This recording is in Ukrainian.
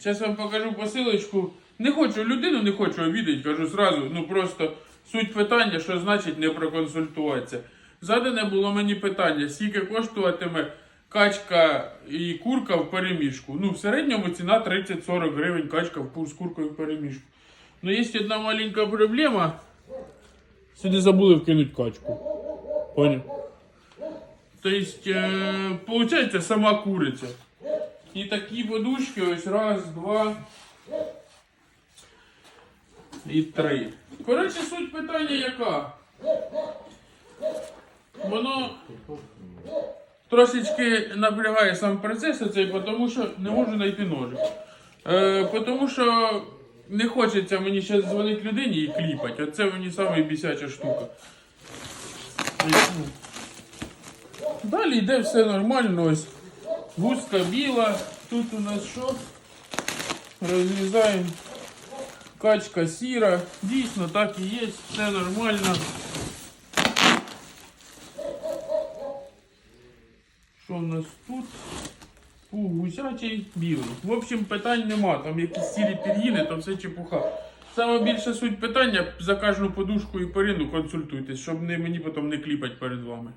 Зараз вам покажу посилочку. Не хочу людину, не хочу обідати, кажу зразу. Ну просто суть питання, що значить не проконсультуватися. Задане було мені питання, скільки коштуватиме качка і курка в переміжку. Ну, в середньому ціна 30-40 гривень качка з куркою в переміжку. Ну, є одна маленька проблема. Сюди забули вкинути качку. Поняв? Тобто, е, получається сама куриця. І такі подушки ось раз, два і три. Коротше, суть питання яка? Воно трошечки напрягає сам процес оцей, тому що не можу знайти ножик. Е, тому що не хочеться мені зараз дзвонити людині і кліпати. Оце мені саме бісяча штука. Далі йде все нормально. Ось гуска біла. Тут у нас що? Розрізаємо. Качка сіра. Дійсно так і є, все нормально. Що в нас тут? Пух гусячий білий. В общем, питань нема. Там якісь сірі пір'їни, то все чепуха. Саме більша суть питання за кожну подушку і перину консультуйтесь, щоб не, мені потім не кліпать перед вами.